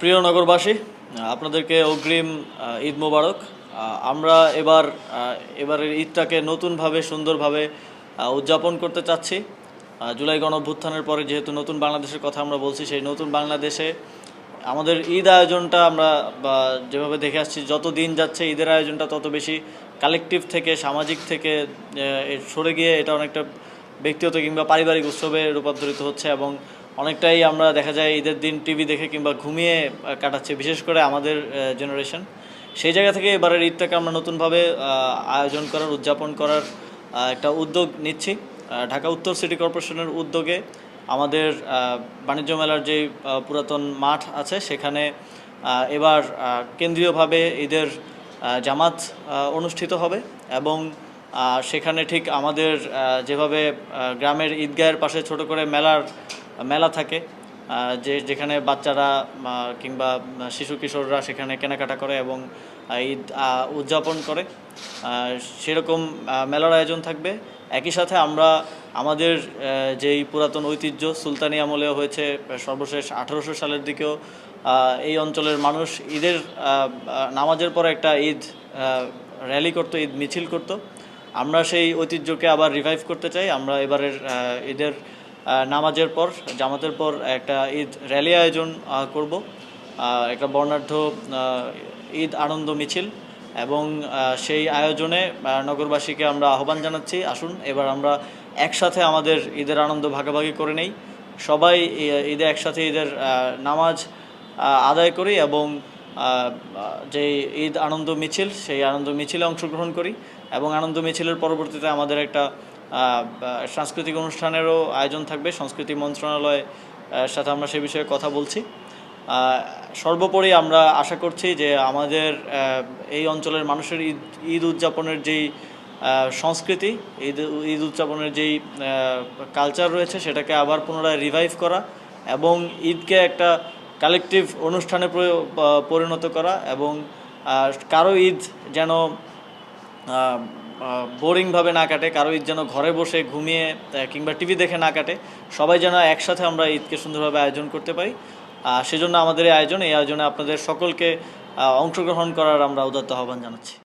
প্রিয় নগরবাসী আপনাদেরকে অগ্রিম ঈদ মোবারক। আমরা এবার এবারের ঈদটাকে নতুনভাবে, সুন্দরভাবে উদযাপন করতে চাচ্ছি। জুলাই গণভ্যুত্থানের পরে যেহেতু নতুন বাংলাদেশের কথা আমরা বলছি, সেই নতুন বাংলাদেশে আমাদের ঈদ আয়োজনটা আমরা যেভাবে দেখে আসছি, যত দিন যাচ্ছে ঈদের আয়োজনটা তত বেশি কালেকটিভ থেকে, সামাজিক থেকে সরে গিয়ে এটা অনেকটা ব্যক্তিগত কিংবা পারিবারিক উৎসবে রূপান্তরিত হচ্ছে এবং অনেকটাই আমরা দেখা যায় ঈদের দিন টিভি দেখে কিংবা ঘুমিয়ে কাটাচ্ছে, বিশেষ করে আমাদের জেনারেশন সেই জায়গা থেকে এবারের ঈদটাকে আমরা নতুনভাবে আয়োজন করার, উদযাপন করার একটা উদ্যোগ নিচ্ছি। ঢাকা উত্তর সিটি কর্পোরেশনের উদ্যোগে আমাদের বাণিজ্য মেলার যে পুরাতন মাঠ আছে, সেখানে এবার কেন্দ্রীয়ভাবে ঈদের জামাত অনুষ্ঠিত হবে এবং সেখানে ঠিক আমাদের যেভাবে গ্রামের ঈদগাহের পাশে ছোট করে মেলার মেলা থাকে যে যেখানে বাচ্চারা কিংবা শিশু কিশোররা সেখানে কেনাকাটা করে এবং ঈদ উদযাপন করে। সেরকম মেলার আয়োজন থাকবে। একই সাথে আমরা, আমাদের যেই পুরাতন ঐতিহ্য সুলতানি আমলেও হয়েছে, সর্বশেষ আঠারোশো সালের দিকেও এই অঞ্চলের মানুষ ঈদের নামাজের পরে একটা ঈদ র্যালি করতো, ঈদ মিছিল করতো। আমরা সেই ঐতিহ্যকে আবার রিভাইভ করতে চাই। আমরা এবারের ঈদের নামাজের পর, জামাতের পর একটা ঈদ র্যালি আয়োজন করব। একটা বর্ণাঢ্য ঈদ আনন্দ মিছিল এবং সেই আয়োজনে নগরবাসীকে আমরা আহ্বান জানাচ্ছি। আসুন, এবার আমরা একসাথে আমাদের ঈদের আনন্দ ভাগাভাগি করে নেই। সবাই ঈদে একসাথে ঈদের নামাজ আদায় করি এবং যে ঈদ আনন্দ মিছিল, সেই আনন্দ মিছিলে অংশগ্রহণ করি এবং আনন্দ মিছিলের পরবর্তীতে আমাদের একটা সাংস্কৃতিক অনুষ্ঠানেরও আয়োজন থাকবে। সংস্কৃতি মন্ত্রণালয় সাথে আমরা সে বিষয়ে কথা বলছি। সর্বোপরি আমরা আশা করছি যে আমাদের এই অঞ্চলের মানুষের ঈদ ঈদ উদযাপনের যেই সংস্কৃতি, ঈদ ঈদ উদযাপনের যেই কালচার রয়েছে, সেটাকে আবার পুনরায় রিভাইভ করা এবং ঈদকে একটা কালেকটিভ অনুষ্ঠানে পরিণত করা এবং কারও ঈদ যেন বোরিংভাবে না কাটে কারও ঈদ যেন ঘরে বসে ঘুমিয়ে কিংবা টিভি দেখে না কাটে, সবাই যেন একসাথে আমরা ঈদকে সুন্দরভাবে আয়োজন করতে পারি। সেজন্য আমাদের এই আয়োজন, এই আয়োজনে আপনাদের সকলকে অংশগ্রহণ করার আমরা উদাত্ত আহ্বান জানাচ্ছি।